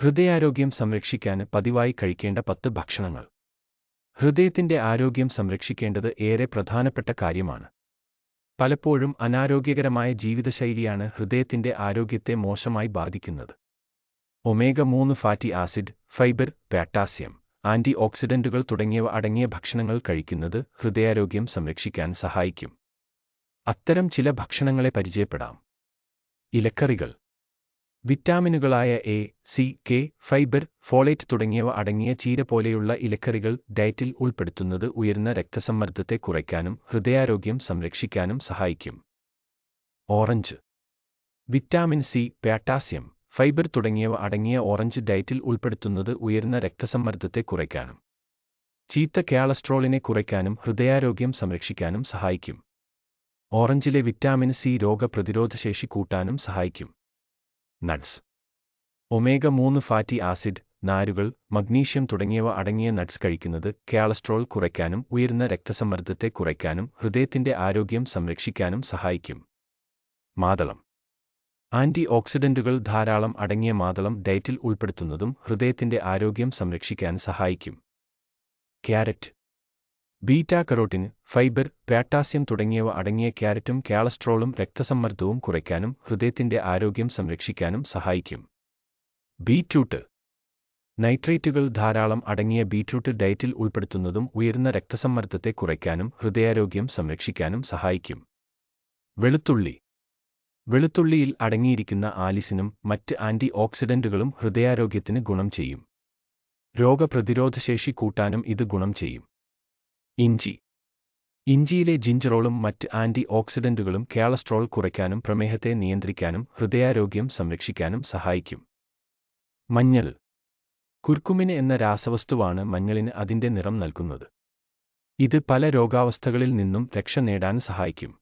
ഹൃദയാരോഗ്യം സംരക്ഷിക്കാൻ പതിവായി കഴിക്കേണ്ട പത്ത് ഭക്ഷണങ്ങൾ. ഹൃദയത്തിന്റെ ആരോഗ്യം സംരക്ഷിക്കേണ്ടത് ഏറെ പ്രധാനപ്പെട്ട കാര്യമാണ്. പലപ്പോഴും അനാരോഗ്യകരമായ ജീവിതശൈലിയാണ് ഹൃദയത്തിന്റെ ആരോഗ്യത്തെ മോശമായി ബാധിക്കുന്നത്. ഒമേഗ മൂന്ന് fatty acid fibre potassium anti ഓക്സിഡന്റുകൾ തുടങ്ങിയവ അടങ്ങിയ ഭക്ഷണങ്ങൾ കഴിക്കുന്നത് ഹൃദയാരോഗ്യം സംരക്ഷിക്കാൻ സഹായിക്കും. അത്തരം ചില ഭക്ഷണങ്ങളെ പരിചയപ്പെടാം. ഇലക്കറികൾ. വിറ്റാമിനുകളായ A C K fibre folate തുടങ്ങിയവ അടങ്ങിയ ചീര പോലെയുള്ള ഇലക്കറികൾ ഡയറ്റിൽ ഉൾപ്പെടുത്തുന്നത് ഉയർന്ന രക്തസമ്മർദ്ദത്തെ കുറയ്ക്കാനും ഹൃദയാരോഗ്യം സംരക്ഷിക്കാനും സഹായിക്കും. Orange. Vitamin C potassium fibre തുടങ്ങിയവ അടങ്ങിയ ഓറഞ്ച് ഡയറ്റിൽ ഉൾപ്പെടുത്തുന്നത് ഉയർന്ന രക്തസമ്മർദ്ദത്തെ കുറയ്ക്കാനും ചീത്ത കാളസ്ട്രോളിനെ കുറയ്ക്കാനും ഹൃദയാരോഗ്യം സംരക്ഷിക്കാനും സഹായിക്കും. ഓറഞ്ചിലെ വിറ്റാമിൻ സി രോഗപ്രതിരോധശേഷി കൂട്ടാനും സഹായിക്കും. നട്ട്സ്. ഒമേഗ മൂന്ന് ഫാറ്റി ആസിഡ് നാരുകൾ മഗ്നീഷ്യം തുടങ്ങിയവ അടങ്ങിയ നട്ട്സ് കഴിക്കുന്നത് കാലസ്ട്രോൾ കുറയ്ക്കാനും ഉയർന്ന രക്തസമ്മർദ്ദത്തെ കുറയ്ക്കാനും ഹൃദയത്തിന്റെ ആരോഗ്യം സംരക്ഷിക്കാനും സഹായിക്കും. മാതളം. ആന്റി ഓക്സിഡന്റുകൾ ധാരാളം അടങ്ങിയ മാതളം ഡയറ്റിൽ ഉൾപ്പെടുത്തുന്നതും ഹൃദയത്തിന്റെ ആരോഗ്യം സംരക്ഷിക്കാൻ സഹായിക്കും. Carrot. Beta carotene fibre potassium തുടങ്ങിയവ അടങ്ങിയ ക്യാരറ്റും കാലസ്ട്രോളും രക്തസമ്മർദ്ദവും കുറയ്ക്കാനും ഹൃദയത്തിന്റെ ആരോഗ്യം സംരക്ഷിക്കാനും സഹായിക്കും. ബീറ്റ്റൂട്ട്. നൈട്രേറ്റുകൾ ധാരാളം അടങ്ങിയ ബീറ്റ്റൂട്ട് ഡയറ്റിൽ ഉൾപ്പെടുത്തുന്നതും ഉയർന്ന രക്തസമ്മർദ്ദത്തെ കുറയ്ക്കാനും ഹൃദയാരോഗ്യം സംരക്ഷിക്കാനും സഹായിക്കും. വെളുത്തുള്ളി. വെളുത്തുള്ളിയിൽ അടങ്ങിയിരിക്കുന്ന ആലിസിനും മറ്റ് ആന്റി ഓക്സിഡന്റുകളും ഹൃദയാരോഗ്യത്തിന് ഗുണം ചെയ്യും. രോഗപ്രതിരോധശേഷി കൂട്ടാനും ഇത് ഗുണം ചെയ്യും. ഇഞ്ചി. ഇഞ്ചിയിലെ ജിഞ്ചറോളും മറ്റ് ആന്റി ഓക്സിഡന്റുകളും കാലസ്ട്രോൾ കുറയ്ക്കാനും പ്രമേഹത്തെ നിയന്ത്രിക്കാനും ഹൃദയാരോഗ്യം സംരക്ഷിക്കാനും സഹായിക്കും. മഞ്ഞൾ. കുർക്കുമിന് എന്ന രാസവസ്തുവാണ് മഞ്ഞളിന് അതിന്റെ നിറം നൽകുന്നത്. ഇത് പല രോഗാവസ്ഥകളിൽ നിന്നും രക്ഷ നേടാൻ സഹായിക്കും.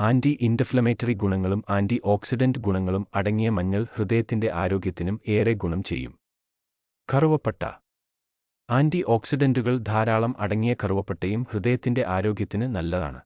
ആന്റി ഇൻഡഫ്ലമേറ്ററി ഗുണങ്ങളും ആന്റി ഓക്സിഡന്റ് ഗുണങ്ങളും അടങ്ങിയ മഞ്ഞൾ ഹൃദയത്തിന്റെ ആരോഗ്യത്തിനും ഏറെ ഗുണം ചെയ്യും. കറുവപ്പട്ട. ആന്റി ഓക്സിഡന്റുകൾ ധാരാളം അടങ്ങിയ കറുവപ്പട്ടയും ഹൃദയത്തിന്റെ ആരോഗ്യത്തിന് നല്ലതാണ്.